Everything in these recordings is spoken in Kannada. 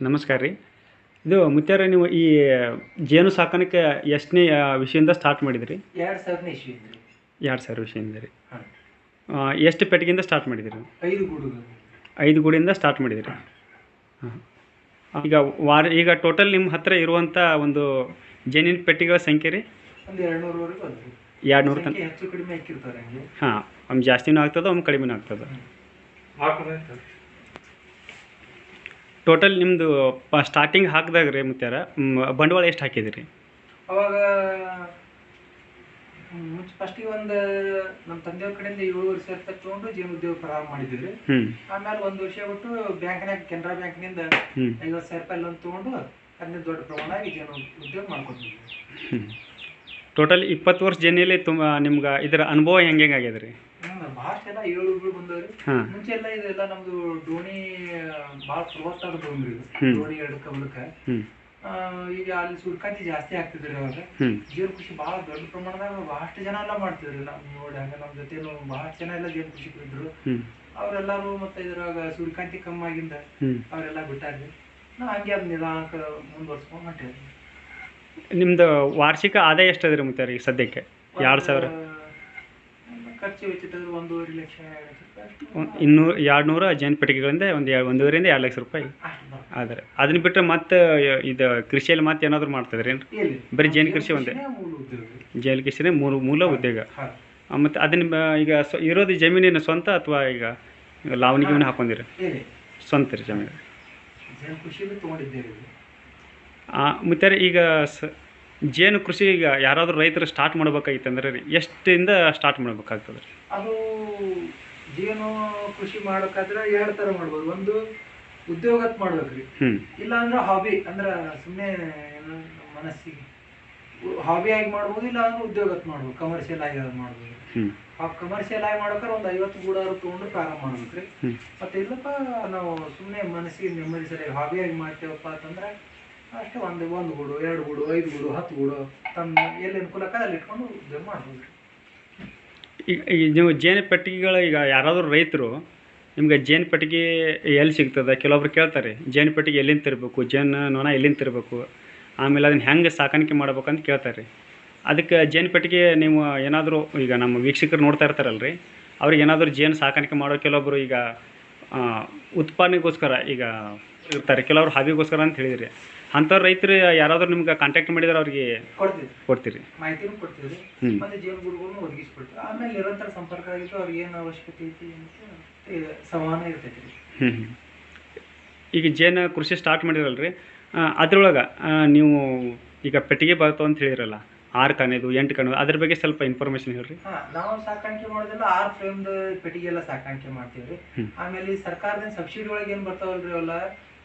ನಮಸ್ಕಾರ ರೀ. ಇದು ಮುತ್ಯಾರ ನೀವು ಈ ಜೇನು ಸಾಕಾಣಿಕೆ ಎಷ್ಟನೇ ವಿಷಯದಿಂದ ಸ್ಟಾರ್ಟ್ ಮಾಡಿದಿರಿ? ಎರಡು ಸಾವಿರನೇ ಇದ್ರಿ ಎರಡು ಸಾವಿರ ವಿಷಯದಿಂದ ರೀ. ಹಾಂ. ಎಷ್ಟು ಪೆಟ್ಟಿಗೆಯಿಂದ ಸ್ಟಾರ್ಟ್ ಮಾಡಿದಿರಿ? ಐದು ಗೂಡುಗಳು. ಐದು ಗುಡಿಯಿಂದ ಸ್ಟಾರ್ಟ್ ಮಾಡಿದಿರಿ. ಹಾಂ. ಈಗ ವಾರ ಈಗ ಟೋಟಲ್ ನಿಮ್ಮ ಹತ್ರ ಇರುವಂಥ ಒಂದು ಜೇನಿನ ಪೆಟ್ಟಿಗೆಗಳ ಸಂಖ್ಯೆ ರೀ? ಒಂದು ಎರಡು ನೂರು ತನಕ. ಹೆಚ್ಚು ಕಡಿಮೆ ಹಾಕಿರ್ತಾರೆ ಹಾಂ ಒಮ್ಮೆ ಜಾಸ್ತಿನೂ ಆಗ್ತದೆ ಒಮ್ಮೆ ಕಡಿಮೆನೂ ಆಗ್ತದೆ? ಟೋಟಲ್ ನಿಮ್ಮದು ಸ್ಟಾರ್ಟಿಂಗ್ ಹಾಕಿದಾಗ ರೀ ಮುತ್ಯಾರ ಬಂಡವಾಳ ಎಷ್ಟು ಹಾಕಿದಿರಿ? ಅವಾಗ ಮುಂಚೆ ಫಸ್ಟಿಗೆ ಒಂದು ನಮ್ಮ ತಂದೆಯವ್ರ ಕಡೆಯಿಂದ ಏಳುವರೆ ವರ್ಷ ರೂಪಾಯಿ ತೊಗೊಂಡು ಜೀವನ ಉದ್ಯೋಗ ಪ್ರಾರಂಭ ಮಾಡಿದ್ವಿ ಆಮೇಲೆ ಒಂದು ವರ್ಷ ಬಿಟ್ಟು ಬ್ಯಾಂಕ್ನಾಗ ಕೆನರಾ ಬ್ಯಾಂಕ್ನಿಂದ ಐವತ್ತು ಸಾವಿರ ರೂಪಾಯಿ ಲೋನ್ ತೊಗೊಂಡು ಅದನ್ನ ದೊಡ್ಡ ಪ್ರಮಾಣ ಜೀವನ ಉದ್ಯೋಗ ಮಾಡ್ಕೊತೀವಿ ಟೋಟಲ್ ಇಪ್ಪತ್ತು ವರ್ಷ ಜರ್ನಿಯಲ್ಲಿ ತುಂಬ ನಿಮ್ಗೆ ಇದರ ಅನುಭವ ಹೆಂಗೆ ಹೆಂಗೆ ಆಗ್ಯದ ರೀ ಹ್ಮ್ ಎಲ್ಲಾ ಏಳುಗಳು ಬಂದವ್ರಿ ಮುಂಚೆ ಎಲ್ಲ ಇದೆಲ್ಲ ನಮ್ದು ದೋಣಿ ಬಾಳ ಫಲವತ್ತಾದ ಡೋಣಿ ಇದು ಎರಡಕ್ಕ ಆ, ಈಗ ಅಲ್ಲಿ ಸೂರ್ಯಕಾಂತಿ ಜಾಸ್ತಿ ಆಗ್ತಿದ್ರಿ ಅವಾಗ ಜೀವನ ಕೃಷಿ ಬಹಳ ದೊಡ್ಡ ಪ್ರಮಾಣದಾಗ ಬಹಳಷ್ಟು ಜನ ಎಲ್ಲ ಮಾಡ್ತಿದ್ರು ನಾವು ನೋಡಿ ಹಂಗ ನಮ್ ಜೊತೆ ಬಹಳಷ್ಟು ಜನ ಎಲ್ಲ ಜೇನು ಕೃಷಿ ಇದ್ರು ಅವ್ರೆಲ್ಲಾರು ಮತ್ತೆ ಇದ್ರಾಗ ಸೂರ್ಯಕಾಂತಿ ಕಮ್ಮಿ ಆಗಿಂದ ಅವರೆಲ್ಲ ಬಿಟ್ಟಾರ್ರಿ. ನಾ ಹಂಗೆ ಅದ್ ನಿಧಾನಕ್ಕೆ ಮುಂದುವರ್ಸ್ಕೊಂಡ್ ಹೊಂಟೇವಿ ನಿಮ್ದು ವಾರ್ಷಿಕ ಆದಾಯ ಎಷ್ಟು ಅದ ರೀ ಮತ್ತೆ ಸದ್ಯಕ್ಕೆ ಎರಡು ಸಾವಿರ. ಖರ್ಚು ಒಂದೂವರೆ ಲಕ್ಷ ಎರಡು ಲಕ್ಷ ರೂಪಾಯಿ ಅಷ್ಟು ಇನ್ನೂರು ಜೇನು ಪೆಟ್ಟಿಗೆಗಳಿಂದ ಒಂದು ಎರಡು ಒಂದೂವರೆಯಿಂದ ಎರಡು ಲಕ್ಷ ರೂಪಾಯಿ. ಆದ್ರೆ ಆದರೆ ಅದನ್ನ ಬಿಟ್ಟರೆ ಮತ್ತೆ ಇದು ಕೃಷಿಯಲ್ಲಿ ಮತ್ತೆ ಏನಾದರೂ ಏನು ಎಲ್ಲಿ? ಬರೀ ಜೇನು ಕೃಷಿ ಒಂದೇ? ಕೃಷಿನೇ ಮೂಲ ಉದ್ಯೋಗ. ಜೇನು ಕೃಷಿನೇ ಮೂರು ಮೂಲ ಉದ್ಯೋಗ. ಮತ್ತೆ ಮತ್ತು ಅದನ್ನ ಬ- ಈಗ ಸ್ವ ಇರೋದು ಜಮೀನಿನ ಸ್ವಂತ ಅಥವಾ ಈಗ ಲಾವಣಿ ಗಿವಣಿ ಹಾಕೊಂಡಿರಿ? ಸ್ವಂತ ರೀ ಜಮೀನು. ಜೇನು ಕೃಷಿನೂ ತೊಗೊಂಡಿದ್ದೇವೆ. ರೀ. ಮತ್ತು ಈಗ ಸ ಜೇನು ಕೃಷಿ ಈಗ ಯಾರಾದರೂ ರೈತರು ಸ್ಟಾರ್ಟ್ ಮಾಡ್ಬೇಕಾಗಿತ್ತಂದ್ರೆ ರೀ ಎಷ್ಟಿಂದ ಸ್ಟಾರ್ಟ್ ಮಾಡ್ಬೇಕಾಗ್ತದೆ? ರೀ ಅದು ಜೇನು ಕೃಷಿ ಮಾಡಬೇಕಾದ್ರೆ ಎರಡು ತರ ಮಾಡ್ಬೋದು. ಒಂದು ಉದ್ಯೋಗತ್ ಮಾಡ್ಬೇಕ್ರಿ. ಹ್ಞೂ ಇಲ್ಲ ಅಂದ್ರೆ ಹಾಬಿ ಅಂದ್ರೆ ಸುಮ್ಮನೆ ಮನಸ್ಸಿಗೆ ಹಾಬಿ ಆಗಿ ಮಾಡ್ಬೋದು ಇಲ್ಲ ಅಂದ್ರೆ ಉದ್ಯೋಗತ್ ಮಾಡ್ಬೋದು. ಕಮರ್ಷಿಯಲ್ ಆಗಿ ಅದು ಮಾಡ್ಬೋದು. ಹ್ಞೂ ಆ ಕಮರ್ಷಿಯಲ್ ಆಗಿ ಮಾಡ್ಬೇಕಾದ್ರೆ ಒಂದು ಐವತ್ತು ಗೂಡಾರು ತೊಗೊಂಡು ಪ್ರಾರಂಭ ಮಾಡ್ಬೇಕ್ರಿ. ರೀ ಮತ್ತೆ ಇಲ್ಲಪ್ಪ ನಾವು ಸುಮ್ಮನೆ ಮನಸ್ಸಿಗೆ ನೆಮ್ಮದಿ ಸರಿ ಆಗಿ ಮಾಡ್ತೇವಪ್ಪ ಅಂತಂದ್ರೆ ಅಷ್ಟೇ ಒಂದು ಒಂದು ಗೂಡು, ಎರಡು ಗೂಡು, ಐದು ಗೂಡು, ಹತ್ತು ಗೂಡು ತಮ್ಮ ಎಲ್ಲಿ ಅನುಕೂಲ ಆಕದೆ ಅಲ್ಲಿ ಇಟ್ಕೊಂಡು ಉದ್ಯೋಗ ಮಾಡ್ಬೋದು. ಈಗ ಈಗ ನೀವು ಜೇನು ಪೆಟ್ಟಿಗೆಗಳ, ಈಗ ಯಾರಾದರೂ ರೈತರು, ನಿಮ್ಗೆ ಜೇನು ಪೆಟ್ಟಿಗೆ ಎಲ್ಲಿ ಸಿಗ್ತದೆ? ಕೆಲವೊಬ್ರು ಕೇಳ್ತಾರೆ, ಜೇನು ಪೆಟ್ಟಿಗೆ ಎಲ್ಲಿಂದ ತರಬೇಕು, ಜೇನು ನೊಣ ಎಲ್ಲಿಂದ ತರಬೇಕು, ಆಮೇಲೆ ಅದನ್ನ ಹೆಂಗೆ ಸಾಕಾಣಿಕೆ ಮಾಡ್ಬೇಕಂತ ಕೇಳ್ತಾರೆ. ಅದಕ್ಕೆ ಜೇನು ಪೆಟ್ಟಿಗೆ ನೀವು ಏನಾದರೂ, ಈಗ ನಮ್ಮ ವೀಕ್ಷಕರು ನೋಡ್ತಾ ಇರ್ತಾರಲ್ಲ ರೀ ಅವ್ರಿಗೆ ಏನಾದರೂ ಜೇನು ಸಾಕಾಣಿಕೆ ಮಾಡೋ ಕೆಲವೊಬ್ಬರು ಈಗ ಉತ್ಪಾದನೆಗೋಸ್ಕರ ಈಗ ಇರ್ತಾರೆ ಕೆಲವರು ಹಾವಿಗೋಸ್ಕರ ಅಂತ ಹೇಳಿದ್ರಿ. ಅಂಥವ್ರು ರೈತರು ಯಾರಾದರೂ ನಿಮ್ಗೆ ಕಾಂಟ್ಯಾಕ್ಟ್ ಮಾಡಿದ್ರೆ ಅವ್ರಿಗೆ ಕೊಡ್ತೀವಿ. ಕೊಡ್ತೀರಿ. ಮಾಹಿತಿನೂ ಕೊಡ್ತೀವಿ. ಮತ್ತೆ ಆಮೇಲೆ ನಿರಂತರ ಸಂಪರ್ಕ ಅವ್ರಿಗೆ ಏನು ಅವಶ್ಯಕತೆ ಐತಿ ಅಂತ ಇದು ಸಂವಹನ ಇರ್ತೈತಿ ರೀ. ಹ್ಞೂ ಹ್ಞೂ ಈಗ ಜೇನು ಕೃಷಿ ಸ್ಟಾರ್ಟ್ ಮಾಡಿರಲ್ರಿ. ಅದ್ರೊಳಗೆ ನೀವು ಈಗ ಪೆಟ್ಟಿಗೆ ಬರ್ತಾವ ಅಂತ ಹೇಳಿರಲ್ಲ ಆರು ಕಣೆದು ಎಂಟು ಕಣದು ಅದ್ರ ಬಗ್ಗೆ ಸ್ವಲ್ಪ ಇನ್ಫಾರ್ಮೇಷನ್ ಹೇಳ್ರಿ. ಹಾ ನಾವು ಸಾಕಾಣಿಕೆ ಮಾಡೋದೆಲ್ಲ ಆರು ಫ್ರೇಮ್ದ ಪೆಟ್ಟಿಗೆ ಎಲ್ಲ ಸಾಕಾಣಿಕೆ ಮಾಡ್ತೀವಿ ರೀ. ಹ್ಮ್. ಆಮೇಲೆ ಈ ಸರ್ಕಾರದಿಂದ ಸಬ್ಸಿಡಿ ಒಳಗೆ ಏನು ಬರ್ತಾವಲ್ರಿ ಅವೆಲ್ಲ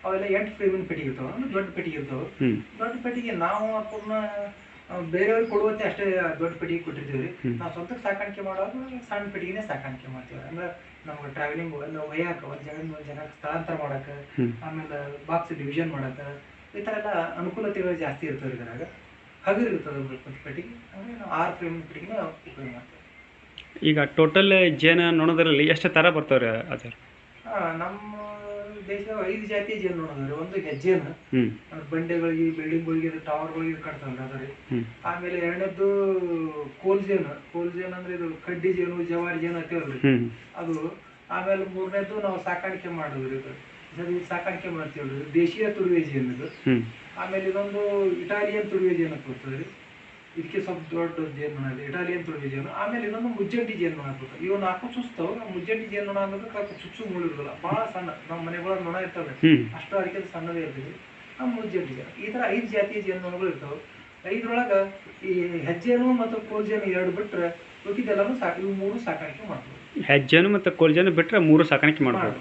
ಅವೆಲ್ಲ ಎಂಟು ಫ್ರೇಮಿನ ಪೆಟ್ಟಿಗೆ ಇರ್ತಾವ ಅಂದ್ರೆ ದೊಡ್ಡ ಪೆಟ್ಟಿಗೆ ಇರ್ತಾವ. ದೊಡ್ಡ ಪೆಟ್ಟಿಗೆ ನಾವು ಅದನ್ನ ಬೇರೆಯವ್ರಿಗೆ ಕೊಡುವಂತೆ ಅಷ್ಟೇ ದೊಡ್ಡ ಪೆಟ್ಟಿಗೆ ಕೊಟ್ಟಿರ್ತೀವಿ. ನಾವು ಸ್ವಂತಕ್ಕೆ ಸಾಕಾಣಿಕೆ ಮಾಡೋದು ಸಣ್ಣ ಪೆಟ್ಟಿಗೆನೆ ಸಾಕಾಣಿಕೆ ಮಾಡ್ತೀವಿ ಅಂದ್ರೆ ನಮ್ಗೆ ಟ್ರಾವೆಲಿಂಗ್ ಎಲ್ಲ ಒಯ್ಯಾಕ ಒಂದು ಜನ ಒಂದು ಜನ ಸ್ಥಳಾಂತರ ಮಾಡಕ್ಕೆ ಹ್ಞೂ ಆಮೇಲೆ ಬಾಕ್ಸ್ ಡಿವಿಷನ್ ಮಾಡಕ್ಕೆ ಈ ಥರ ಎಲ್ಲ ಅನುಕೂಲತೆಗಳು ಜಾಸ್ತಿ ಇರ್ತವೆ ಇದ್ರಾಗ. ಹಗರ್ ಇರ್ತದೆ ಒಂದು ಪೆಟ್ಟಿಗೆ ಅಂದ್ರೆ ನಾವು ಆರು ಫ್ರೇಮ್ ಪೆಟ್ಟಿಗೆನೇ ಉಪಯೋಗ ಮಾಡ್ತೇವೆ ಈಗ ಟೋಟಲ್ ಜೇನ ನೋಡೋದ್ರಲ್ಲಿ ಎಷ್ಟು ಥರ ಬರ್ತಾವ್ರಿ ರೀ ಆ, ನಮ್ಮ ದೇಶ ಐದು ಜಾತಿ ಜೇನು ನೋಡಿದ್ರೆ ಒಂದು ಹೆಜ್ಜೆನ ಬಂಡೆಗಳಿಗೆ ಬಿಲ್ಡಿಂಗ್ಗಳಿಗೆ ಟವರ್ಗಳಿಗೆ ಕಟ್ತಾರ ಅದ್ರಿ ಆಮೇಲೆ ಎರಡನೇದ್ದು ಕೋಲ್ ಜೇನು ಕೋಲ್ ಜೇನು ಅಂದ್ರೆ ಇದು ಕಡ್ಡಿ ಜೇನು ಜವಾರಿ ಜೇನು ಅಂತೀವಲ್ರಿ ಅದು ಆಮೇಲೆ ಮೂರನೇದ್ದು ನಾವು ಸಾಕಾಣಿಕೆ ಮಾಡೋದ್ರಿ ಇದು ಸಾಕಾಣಿಕೆ ಮಾಡ್ತೀವಿ ದೇಶೀಯ ತುರುವೆ ಜೇನು ಇದು. ಆಮೇಲೆ ಇದೊಂದು ಇಟಾಲಿಯನ್ ತುರುವೆ ಜೇನು ಅಂತ ಬರ್ತದೆ ರೀ. ಇದಕ್ಕೆ ಸ್ವಲ್ಪ ದೊಡ್ಡ ಜೇನು ನೊಣ ಇದೆ ಇಟಾಲಿಯನ್ ತುಡುವೆ ಜೇನು ಆಮೇಲೆ ಇನ್ನೊಂದು ಮುಜ್ಜಂಟಿ ಜೇನು ನೊಣ ಬರ್ತದೆ ಇವು ನಾಲ್ಕು ಚುಚ್ತಾವ ಮುಜ್ಜಂಟಿ ಜೇನು ಅನ್ನೋದು ಅಂದ್ರೆ ಸ್ವಲ್ಪ ಚುಚ್ಚು ಮುಳು ಇರೋದಿಲ್ಲ ಭಾಳ ಸಣ್ಣ ನಮ್ಮ ಮನೆಗಳ ನೊಣ ಇರ್ತಾವೆ ಅಷ್ಟು ಅದಕ್ಕೆ ಸಣ್ಣದೇ ಇರ್ತದೆ ನಮ್ಮ ಮುಜ್ಜಂಟಿ ಜೇನು ಈ ಥರ ಐದು ಜಾತಿಯ ಜೇನುನೊಣಗಳು ಇರ್ತಾವೆ ಐದರೊಳಗೆ ಈ ಹೆಜ್ಜೆನು ಮತ್ತು ಕೋಲ್ಜೇನು ಎರಡು ಬಿಟ್ರೆ ಉಳಿದೆಲ್ಲನೂ ಸಾಕು ಇವು ಮೂರು ಸಾಕಾಣಿಕೆ ಮಾಡ್ಬೋದು ಹೆಜ್ಜೆನು ಮತ್ತು ಕೋಲ್ಜೇನು ಬಿಟ್ಟರೆ ಮೂರು ಸಾಕಾಣಿಕೆ ಮಾಡ್ಬೋದು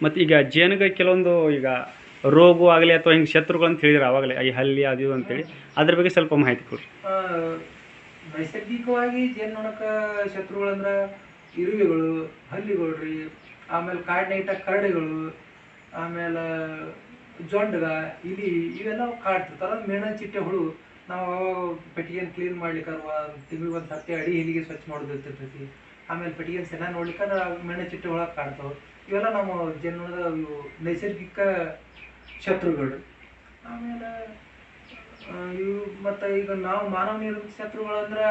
ಮತ್ತು ಈಗ ಜೇನುಗೆ ಕೆಲವೊಂದು ಈಗ ರೋಗ ಆಗಲಿ ಅಥವಾ ಹಿಂಗೆ ಶತ್ರುಗಳು ಅಂತ ಹೇಳಿದ್ರೆ ಆವಾಗಲೇ ಈ ಹಲ್ಲಿ ಅದು ಇದು ಅಂತೇಳಿ, ಅದ್ರ ಬಗ್ಗೆ ಸ್ವಲ್ಪ ಮಾಹಿತಿ ಕೊಡಿ. ನೈಸರ್ಗಿಕವಾಗಿ ಜೇನುನೊಣಕ್ಕೆ ಶತ್ರುಗಳಂದ್ರೆ ಇರುವೆಗಳು, ಹಲ್ಲಿಗಳು ರೀ, ಆಮೇಲೆ ಕಾಡಿನೈಟ ಕರಡಿಗಳು, ಆಮೇಲೆ ಜೊಂಡಗ, ಇಲಿ, ಇವೆಲ್ಲ ಕಾಡ್ತಿರ್ತಾರ ಮೇಣ ಚಿಟ್ಟೆ ಹುಳು, ನಾವು ಪೆಟ್ಟಿಗೆನ ಕ್ಲೀನ್ ಮಾಡ್ಲಿಕ್ಕೆ ತಿಂಗಳಿಗೆ ಒಂದು ಹತ್ತಿ ಅಡಿ ಹಿಲಿಗೆ ಸ್ವಚ್ಛ ಮಾಡೋದು ಇರ್ತಿರ್ತೈತಿ ಆಮೇಲೆ ಪೆಟ್ಟಿಗೆನ್ ಚೆನ್ನಾಗಿ ನೋಡ್ಲಿಕ್ಕೆ ಮೇಣ ಚಿಟ್ಟೆ ಹುಳ ಕಾಡ್ತಾವೆ ಇವೆಲ್ಲ ನಮ್ಮ ಜೇನುನೊಣದ ನೈಸರ್ಗಿಕ ಶತ್ರುಗಳು. ಆಮೇಲೆ ಇವು ಮತ್ತು ಈಗ ನಾವು ಮಾನವ ನಿರ್ಮಿತ ಶತ್ರುಗಳಂದ್ರೆ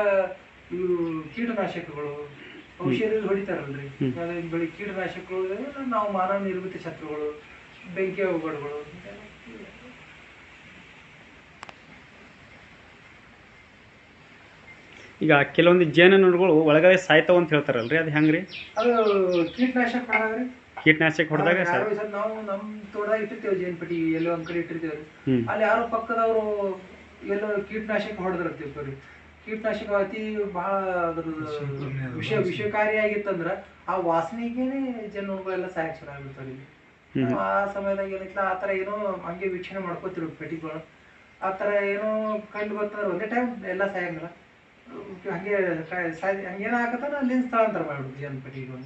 ಇವು ಕೀಟನಾಶಕಗಳು. ಔಷಧಿ ಹೊಡಿತಾರಲ್ರಿ. ಬಳಿ ಕೀಟನಾಶಕಗಳು ನಾವು ಮಾನವ ನಿರ್ಮಿತ ಶತ್ರುಗಳು ಬೆಂಕಿ ಅವಘಡಗಳು ಈಗ ಕೆಲವೊಂದು ಜೇನುನೊಣಗಳು ಒಳಗಡೆ ಸಾಯ್ತಾವ ಅಂತ ಹೇಳ್ತಾರಲ್ರಿ ಅದು ಹೆಂಗ್ರಿ? ಅದು ಕೀಟನಾಶಕ ಕೀಟನಾಶಕ ಹೊಡೆದಾಗ ಸಲ ನಾವು ನಮ್ಮ ತೋಟ ಇಟ್ಟಿರ್ತೇವೆ ಜೇನ್ ಪೆಟ್ಟಿ ಎಲ್ಲೋ ಒಂದ್ ಕಡೆ ಇಟ್ಟಿರ್ತೇವೆ. ಅಲ್ಲಿ ಯಾರೋ ಪಕ್ಕದವರು ಎಲ್ಲೋ ಕೀಟನಾಶಕ ಹೊಡೆದಿರ್ತೀವಿ ಕೀಟನಾಶಕ ಅತಿ ಬಹಳ ವಿಷಯ ವಿಷ ವಿಷಕಾರಿಯಾಗಿತ್ತಂದ್ರ ಆ ವಾಸನೆಗೇನೆ ಜನಗಳೆಲ್ಲ ಸಾಯಕ್ ಶುರು ಆಗ್ಬಿಡ್ತಾರೆ ಆ ಸಮಯದಾಗ ಏನೈತಿಲ್ಲ ಆ ತರ ಏನೋ ಹಂಗೆ ವೀಕ್ಷಣೆ ಮಾಡ್ಕೋತಿರು ಪೆಟ್ಟಿಗಳು ಆ ತರ ಏನೋ ಕಂಡು ಬರ್ತಾರ ಒಂದೇ ಟೈಮ್ ಎಲ್ಲ ಸಾಯಂಗಿಲ್ಲ ಹಂಗೆ ಹಂಗೇನ ಹಾಕತ್ತಾನ ಅಲ್ಲಿಂದ ಸ್ಥಳಾಂತರ ಮಾಡ್ಬಿಡ್ತೀವಿ ಜನ್ ಪೆಟ್ಟಿಗೆ